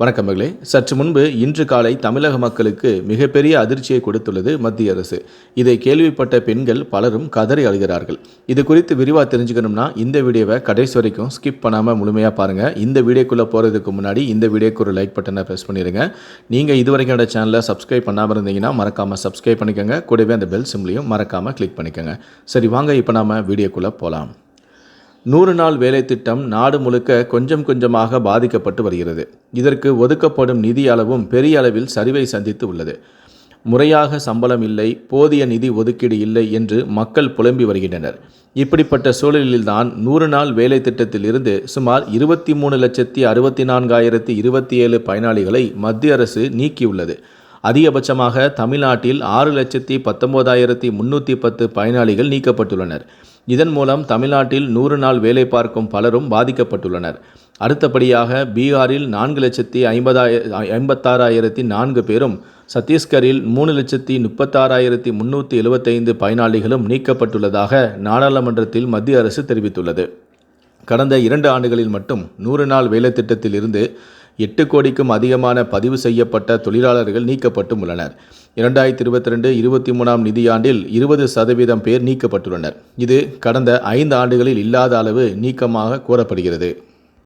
வணக்கம் மகளே. சற்று முன்பு இன்று காலை தமிழக மக்களுக்கு மிகப்பெரிய அதிர்ச்சியை கொடுத்துள்ளது மத்திய அரசு. இதை கேள்விப்பட்ட பெண்கள் பலரும் கதறி அழுகிறார்கள். இது குறித்து விரிவாக தெரிஞ்சுக்கணும்னா இந்த வீடியோவை கடைசி வரைக்கும் ஸ்கிப் பண்ணாமல் முழுமையாக பாருங்கள் இந்த வீடியோக்குள்ளே போகிறதுக்கு முன்னாடி இந்த வீடியோக்கு ஒரு லைக் பட்டனை ப்ரெஸ் பண்ணிடுங்க நீங்கள் இதுவரைக்கும் என்னோட சேனலை சப்ஸ்கிரைப் பண்ணாமல் இருந்தீங்கன்னா மறக்காமல் சப்ஸ்கிரைப் பண்ணிக்கோங்க. கூடவே அந்த பெல் சிம்லையும் மறக்காமல் கிளிக் பண்ணிக்கோங்க. சரி வாங்க இப்போ நாம வீடியோக்குள்ளே போகலாம் நூறு நாள் வேலை திட்டம் நாடு முழுக்க கொஞ்சம் கொஞ்சமாக பாதிக்கப்பட்டு வருகிறது. இதற்கு ஒதுக்கப்படும் நிதி அளவும் பெரிய அளவில் சரிவை சந்தித்து உள்ளது. முறையாக சம்பளம் இல்லை போதிய நிதி ஒதுக்கீடு இல்லை என்று மக்கள் புலம்பி வருகின்றனர். இப்படிப்பட்ட சூழலில்தான் நூறு நாள் வேலை திட்டத்தில் இருந்து சுமார் இருபத்தி மூணு லட்சத்தி அறுபத்தி நான்காயிரத்தி இருபத்தி ஏழு பயனாளிகளை மத்திய அரசு நீக்கியுள்ளது. அதிகபட்சமாக தமிழ்நாட்டில் ஆறு லட்சத்தி பத்தொன்பதாயிரத்தி முன்னூற்றி பத்து பயனாளிகள் நீக்கப்பட்டுள்ளனர். இதன் மூலம் தமிழ்நாட்டில் நூறு நாள் வேலை பார்க்கும் பலரும் பாதிக்கப்பட்டுள்ளனர். அடுத்தபடியாக பீகாரில் நான்கு லட்சத்தி ஐம்பதாய ஐம்பத்தாறாயிரத்தி நான்கு பேரும் சத்தீஸ்கரில் மூணு லட்சத்தி முப்பத்தாறாயிரத்தி முன்னூற்றி எழுபத்தைந்து பயனாளிகளும் நீக்கப்பட்டுள்ளதாக நாடாளுமன்றத்தில் மத்திய அரசு தெரிவித்துள்ளது. கடந்த இரண்டு ஆண்டுகளில் மட்டும் நூறு நாள் வேலை திட்டத்தில் இருந்து எட்டு கோடிக்கும் அதிகமான பதிவு செய்யப்பட்ட தொழிலாளர்கள் நீக்கப்பட்டும் உள்ளனர். இரண்டாயிரத்தி இருபத்தி ரெண்டு இருபத்தி மூணாம் நிதியாண்டில் இருபது சதவீதம் பேர் நீக்கப்பட்டுள்ளனர். இது கடந்த ஐந்து ஆண்டுகளில் இல்லாத அளவு நீக்கமாக கூறப்படுகிறது.